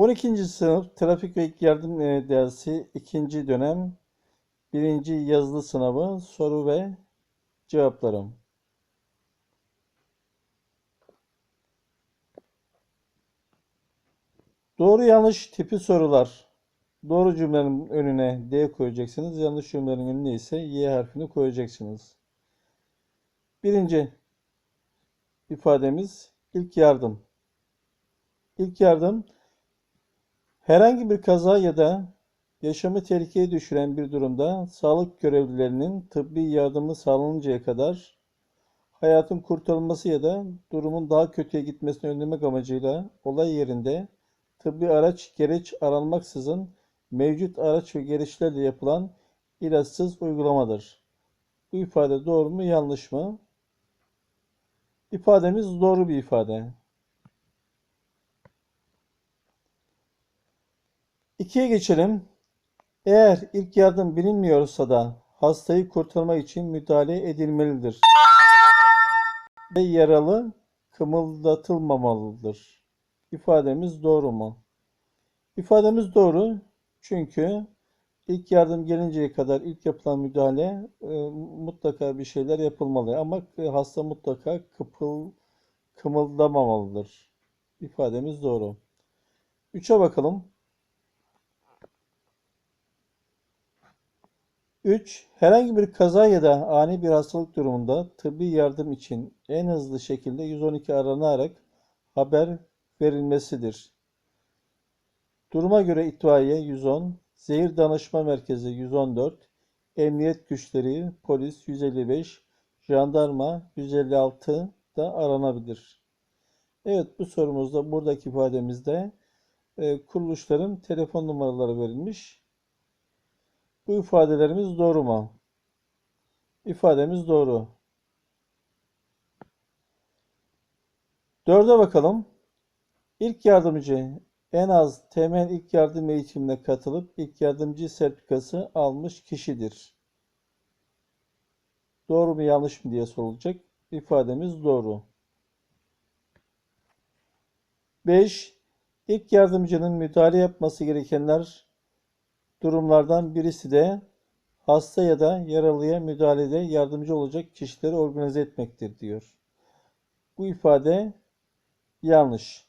12. sınıf trafik ve yardım e, dersi 2. dönem 1. yazılı sınavı soru ve cevaplarım. Doğru yanlış tipi sorular. Doğru cümlenin önüne D koyacaksınız. Yanlış cümlenin önüne ise Y harfini koyacaksınız. Birinci ifademiz ilk yardım. İlk yardım herhangi bir kaza ya da yaşamı tehlikeye düşüren bir durumda sağlık görevlilerinin tıbbi yardımı sağlanıncaya kadar hayatın kurtarılması ya da durumun daha kötüye gitmesini önlemek amacıyla olay yerinde tıbbi araç gereç aranmaksızın mevcut araç ve gereçlerle yapılan ilaçsız uygulamadır. Bu ifade doğru mu yanlış mı? İfademiz doğru bir ifade. İkiye geçelim. Eğer ilk yardım bilinmiyorsa da hastayı kurtarmak için müdahale edilmelidir. Ve yaralı kımıldatılmamalıdır. İfademiz doğru mu? İfademiz doğru. Çünkü ilk yardım gelinceye kadar ilk yapılan müdahale e, mutlaka bir şeyler yapılmalı. Ama hasta mutlaka kıpıl, kımıldamamalıdır. İfademiz doğru. 3'e bakalım. 3. Herhangi bir kaza ya da ani bir hastalık durumunda tıbbi yardım için en hızlı şekilde 112 aranarak haber verilmesidir. Duruma göre itfaiye 110, zehir danışma merkezi 114, emniyet güçleri, polis 155, jandarma 156 da aranabilir. Evet bu sorumuzda buradaki ifademizde e, kuruluşların telefon numaraları verilmiş. Bu ifadelerimiz doğru mu? İfademiz doğru. Dörde bakalım. İlk yardımcı en az temel ilk yardım eğitimine katılıp ilk yardımcı sertifikası almış kişidir. Doğru mu yanlış mı diye sorulacak. İfademiz doğru. 5. İlk yardımcının müdahale yapması gerekenler durumlardan birisi de hasta ya da yaralıya müdahalede yardımcı olacak kişileri organize etmektir diyor. Bu ifade yanlış.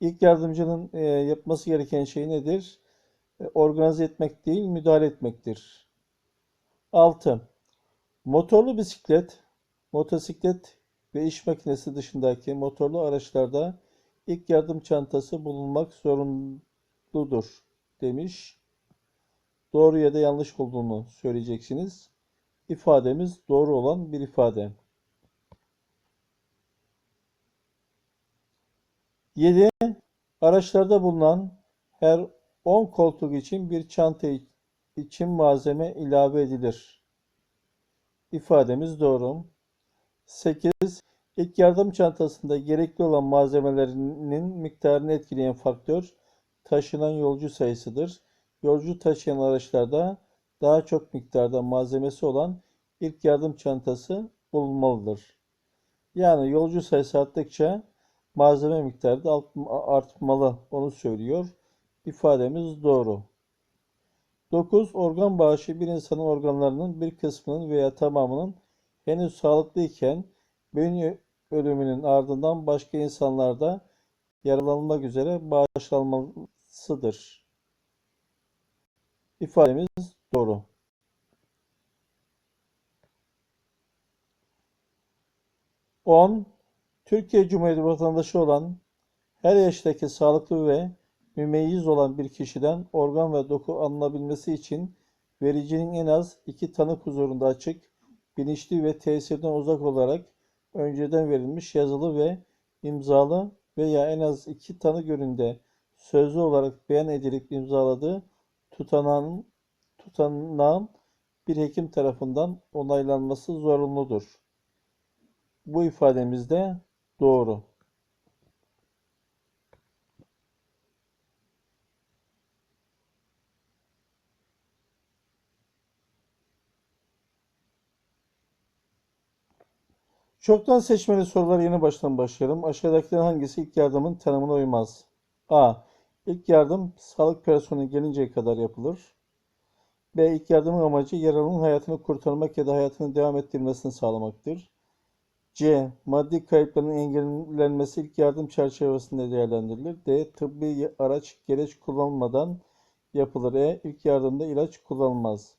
İlk yardımcının e, yapması gereken şey nedir? E, organize etmek değil, müdahale etmektir. 6. Motorlu bisiklet, motosiklet ve iş makinesi dışındaki motorlu araçlarda ilk yardım çantası bulunmak zorunludur demiş. Doğru ya da yanlış olduğunu söyleyeceksiniz. İfademiz doğru olan bir ifade. 7. Araçlarda bulunan her 10 koltuk için bir çanta için malzeme ilave edilir. İfademiz doğru. 8. İlk yardım çantasında gerekli olan malzemelerinin miktarını etkileyen faktör taşınan yolcu sayısıdır. Yolcu taşıyan araçlarda daha çok miktarda malzemesi olan ilk yardım çantası bulunmalıdır. Yani yolcu sayısı arttıkça malzeme miktarı da artmalı onu söylüyor. İfademiz doğru. 9. Organ bağışı bir insanın organlarının bir kısmının veya tamamının henüz sağlıklı iken beyin ölümünün ardından başka insanlarda yaralanmak üzere bağışlanmasıdır. İfademiz doğru. On, Türkiye Cumhuriyeti vatandaşı olan her yaştaki sağlıklı ve mümeyyiz olan bir kişiden organ ve doku alınabilmesi için vericinin en az iki tanık huzurunda açık, bilinçli ve tesirden uzak olarak önceden verilmiş yazılı ve imzalı veya en az iki tanık önünde sözlü olarak beyan edilip imzaladığı tutanağın, tutanağın bir hekim tarafından onaylanması zorunludur. Bu ifademizde doğru. Çoktan seçmeli sorular yeni baştan başlayalım. Aşağıdakilerin hangisi ilk yardımın tanımına uymaz? A. İlk yardım sağlık personeli gelinceye kadar yapılır. B. İlk yardımın amacı yaralının hayatını kurtarmak ya da hayatını devam ettirmesini sağlamaktır. C. Maddi kayıpların engellenmesi ilk yardım çerçevesinde değerlendirilir. D. Tıbbi araç gereç kullanılmadan yapılır. E. İlk yardımda ilaç kullanılmaz.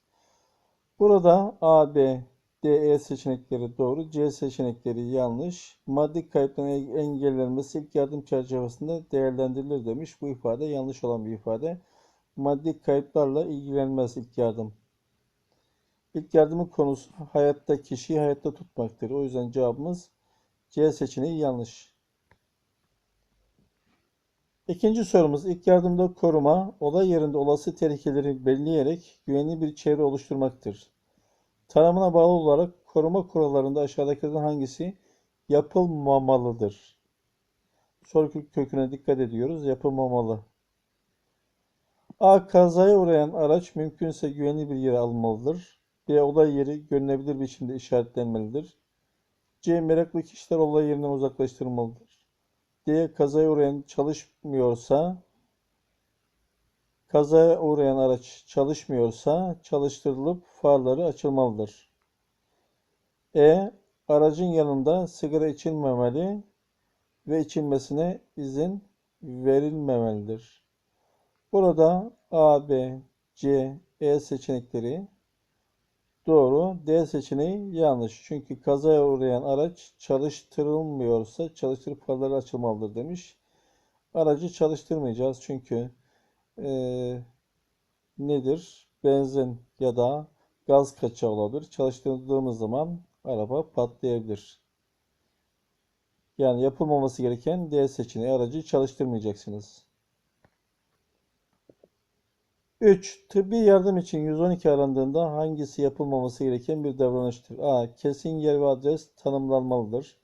Burada A, B, D, E seçenekleri doğru. C seçenekleri yanlış. Maddi kayıpların engellenmesi ilk yardım çerçevesinde değerlendirilir demiş. Bu ifade yanlış olan bir ifade. Maddi kayıplarla ilgilenmez ilk yardım. İlk yardımın konusu hayatta kişiyi hayatta tutmaktır. O yüzden cevabımız C seçeneği yanlış. İkinci sorumuz ilk yardımda koruma, olay yerinde olası tehlikeleri belleyerek güvenli bir çevre oluşturmaktır. Tanımına bağlı olarak koruma kurallarında aşağıdakilerden hangisi yapılmamalıdır? Soru köküne dikkat ediyoruz. Yapılmamalı. A. Kazaya uğrayan araç mümkünse güvenli bir yere alınmalıdır. B. Olay yeri görünebilir biçimde işaretlenmelidir. C. Meraklı kişiler olay yerinden uzaklaştırılmalıdır. D. Kazaya uğrayan çalışmıyorsa kazaya uğrayan araç çalışmıyorsa çalıştırılıp farları açılmalıdır. E. Aracın yanında sigara içilmemeli ve içilmesine izin verilmemelidir. Burada A, B, C, E seçenekleri doğru. D seçeneği yanlış. Çünkü kazaya uğrayan araç çalıştırılmıyorsa çalıştırıp farları açılmalıdır demiş. Aracı çalıştırmayacağız çünkü e, nedir? Benzin ya da gaz kaçağı olabilir. Çalıştırdığımız zaman araba patlayabilir. Yani yapılmaması gereken D seçeneği aracı çalıştırmayacaksınız. 3. Tıbbi yardım için 112 arandığında hangisi yapılmaması gereken bir davranıştır? A. Kesin yer ve adres tanımlanmalıdır.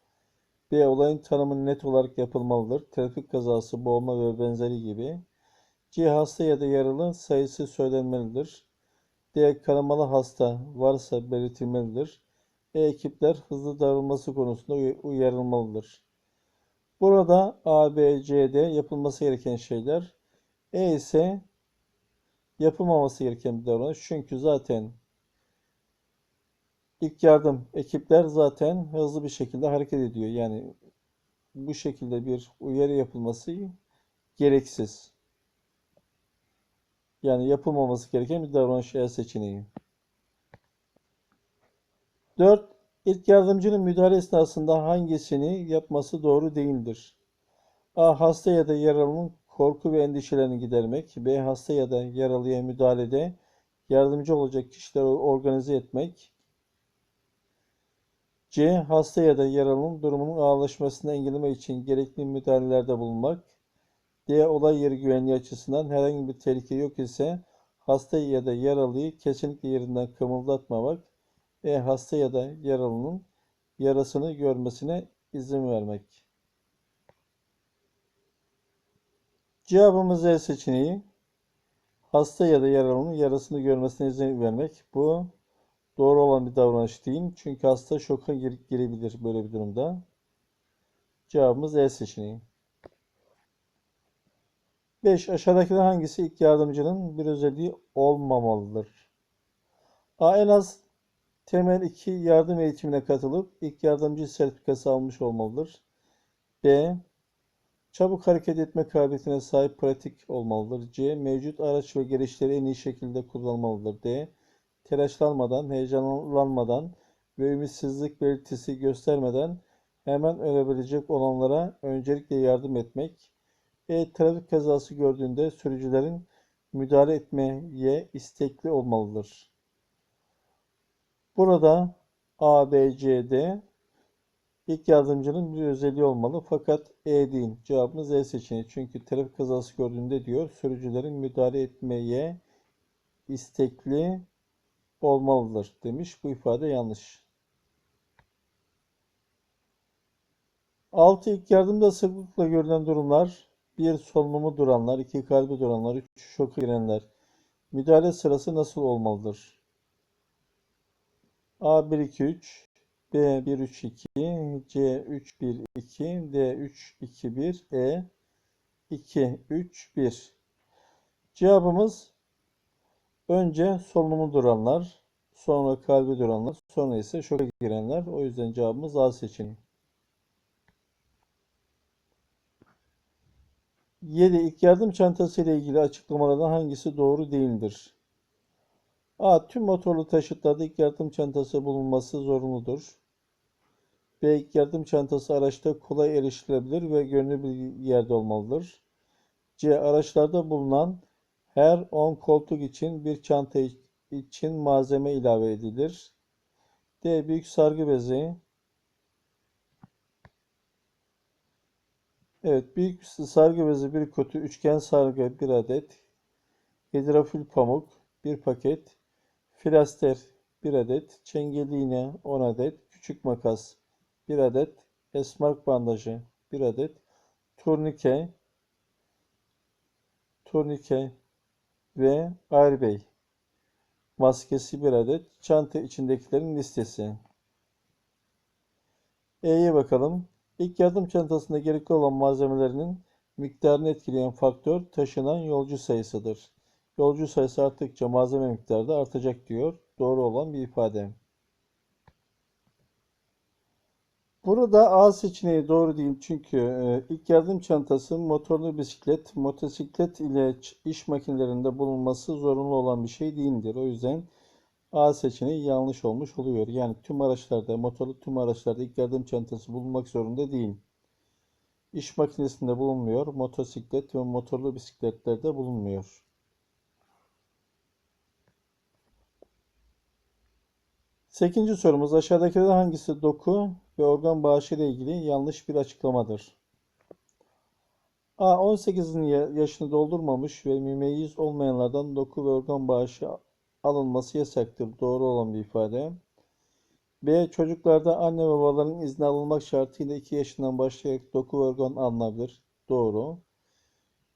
B. Olayın tanımı net olarak yapılmalıdır. Trafik kazası, boğulma ve benzeri gibi. C. Hasta ya da yaralı sayısı söylenmelidir. D. Kanamalı hasta varsa belirtilmelidir. E. Ekipler hızlı davranması konusunda uyarılmalıdır. Burada A, B, C, D yapılması gereken şeyler. E ise yapılmaması gereken bir davranış. Çünkü zaten ilk yardım ekipler zaten hızlı bir şekilde hareket ediyor. Yani bu şekilde bir uyarı yapılması gereksiz. Yani yapılmaması gereken bir davranış E seçeneği. 4. İlk yardımcının müdahale esnasında hangisini yapması doğru değildir? A. Hasta ya da yaralının korku ve endişelerini gidermek. B. Hasta ya da yaralıya müdahalede yardımcı olacak kişileri organize etmek. C. Hasta ya da yaralının durumunun ağırlaşmasını engellemek için gerekli müdahalelerde bulunmak. D. Olay yeri güvenliği açısından herhangi bir tehlike yok ise hasta ya da yaralıyı kesinlikle yerinden kımıldatmamak. E. Hasta ya da yaralının yarasını görmesine izin vermek. Cevabımız E seçeneği. Hasta ya da yaralının yarasını görmesine izin vermek. Bu doğru olan bir davranış değil. Çünkü hasta şoka gir girebilir böyle bir durumda. Cevabımız E seçeneği. 5. Aşağıdakilerden hangisi ilk yardımcının bir özelliği olmamalıdır? A. En az temel 2 yardım eğitimine katılıp ilk yardımcı sertifikası almış olmalıdır. B. Çabuk hareket etme kabiliyetine sahip pratik olmalıdır. C. Mevcut araç ve gereçleri en iyi şekilde kullanmalıdır. D. Telaşlanmadan, heyecanlanmadan ve ümitsizlik belirtisi göstermeden hemen ölebilecek olanlara öncelikle yardım etmek. E. Trafik kazası gördüğünde sürücülerin müdahale etmeye istekli olmalıdır. Burada A, B, C, D İlk yardımcının bir özelliği olmalı fakat E değil. Cevabımız E seçeneği. Çünkü trafik kazası gördüğünde diyor sürücülerin müdahale etmeye istekli olmalıdır demiş. Bu ifade yanlış. 6. ilk yardımda sıklıkla görülen durumlar 1. Solunumu duranlar 2. Kalbi duranlar 3. Şoka girenler. Müdahale sırası nasıl olmalıdır? A 1 2 3 B 1 3 2, C 3 1 2, D 3 2 1, E 2 3 1. Cevabımız önce solunumu duranlar, sonra kalbi duranlar, sonra ise şoka girenler. O yüzden cevabımız A seçeneği. 7. İlk yardım çantası ile ilgili açıklamalardan hangisi doğru değildir? A. Tüm motorlu taşıtlarda ilk yardım çantası bulunması zorunludur. B. İlk yardım çantası araçta kolay erişilebilir ve görünür bir yerde olmalıdır. C. Araçlarda bulunan her 10 koltuk için bir çanta için malzeme ilave edilir. D. Büyük sargı bezi. Evet, büyük sargı bezi bir kutu, üçgen sargı bir adet, hidrafil pamuk bir paket, filaster bir adet, çengelli iğne 10 adet, küçük makas bir adet, esmark bandajı bir adet, turnike, turnike ve airbey maskesi bir adet, çanta içindekilerin listesi. E'ye bakalım. İlk yardım çantasında gerekli olan malzemelerinin miktarını etkileyen faktör taşınan yolcu sayısıdır. Yolcu sayısı arttıkça malzeme miktarı da artacak diyor. Doğru olan bir ifade. Burada A seçeneği doğru değil çünkü e, ilk yardım çantası motorlu bisiklet, motosiklet ile iş makinelerinde bulunması zorunlu olan bir şey değildir. O yüzden A seçeneği yanlış olmuş oluyor. Yani tüm araçlarda, motorlu tüm araçlarda ilk yardım çantası bulunmak zorunda değil. İş makinesinde bulunmuyor, motosiklet ve motorlu bisikletlerde bulunmuyor. Sekizinci sorumuz aşağıdakilerden hangisi doku ve organ bağışı ile ilgili yanlış bir açıklamadır? A. 18'in yaşını doldurmamış ve mümeyyiz olmayanlardan doku ve organ bağışı alınması yasaktır. Doğru olan bir ifade. B. Çocuklarda anne ve babaların izni alınmak şartıyla 2 yaşından başlayarak doku organ alınabilir. Doğru.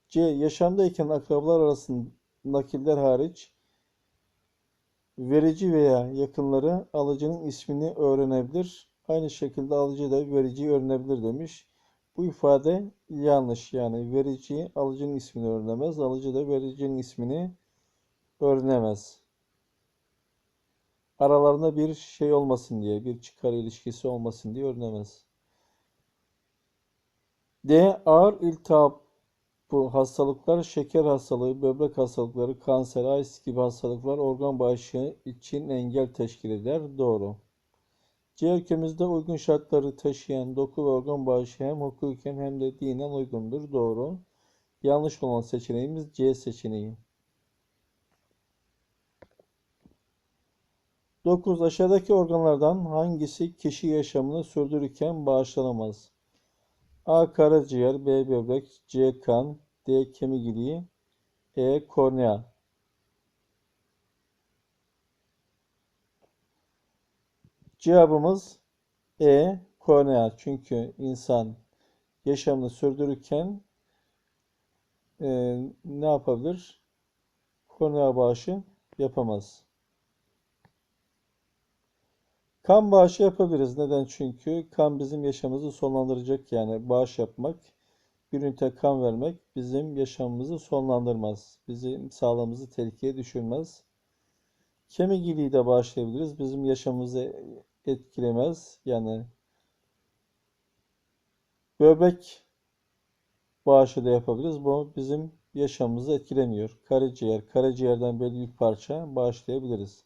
C. Yaşamdayken akrabalar arasında nakiller hariç verici veya yakınları alıcının ismini öğrenebilir. Aynı şekilde alıcı da vericiyi öğrenebilir demiş. Bu ifade yanlış. Yani verici alıcının ismini öğrenemez. Alıcı da vericinin ismini öğrenemez. Aralarında bir şey olmasın diye, bir çıkar ilişkisi olmasın diye öğrenemez. D. Ağır iltihap bu hastalıklar şeker hastalığı, böbrek hastalıkları, kanser, AIDS gibi hastalıklar organ bağışı için engel teşkil eder. Doğru. C ülkemizde uygun şartları taşıyan doku ve organ bağışı hem hukuken hem de dinen uygundur. Doğru. Yanlış olan seçeneğimiz C seçeneği. 9. Aşağıdaki organlardan hangisi kişi yaşamını sürdürürken bağışlanamaz? A. Karaciğer B. Böbrek C. Kan D. Kemik iliği E. Kornea Cevabımız E. Kornea. Çünkü insan yaşamını sürdürürken e, ne yapabilir? Kornea bağışı yapamaz. Kan bağışı yapabiliriz. Neden? Çünkü kan bizim yaşamımızı sonlandıracak. Yani bağış yapmak, bir ünite kan vermek bizim yaşamımızı sonlandırmaz. Bizim sağlığımızı tehlikeye düşürmez. Kemik iliği de bağışlayabiliriz. Bizim yaşamımızı etkilemez. Yani böbrek bağışı da yapabiliriz. Bu bizim yaşamımızı etkilemiyor. Karaciğer, karaciğerden belli bir parça bağışlayabiliriz.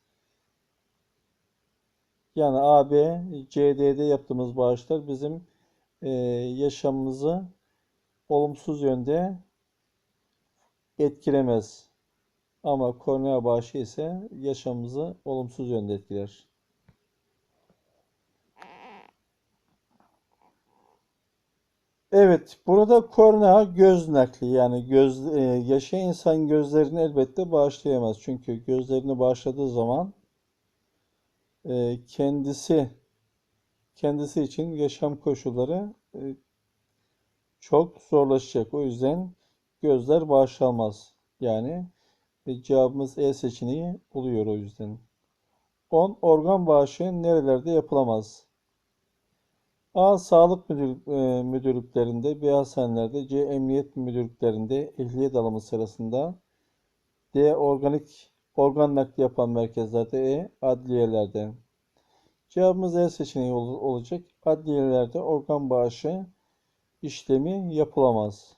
Yani A, B, C, D'de yaptığımız bağışlar bizim e, yaşamımızı olumsuz yönde etkilemez. Ama kornea bağışı ise yaşamımızı olumsuz yönde etkiler. Evet, burada kornea göz nakli yani göz e, yaşayan insan gözlerini elbette bağışlayamaz. Çünkü gözlerini bağışladığı zaman kendisi kendisi için yaşam koşulları e, çok zorlaşacak. O yüzden gözler bağışlanmaz. Yani e, cevabımız E seçeneği oluyor o yüzden. 10. Organ bağışı nerelerde yapılamaz? A. Sağlık müdür, e, müdürlüklerinde, B. Hastanelerde, C. Emniyet müdürlüklerinde, ehliyet alımı sırasında, D. Organik organ nakli yapan merkezlerde, E. Adliyelerde. Cevabımız E seçeneği ol- olacak. Adliyelerde organ bağışı işlemi yapılamaz.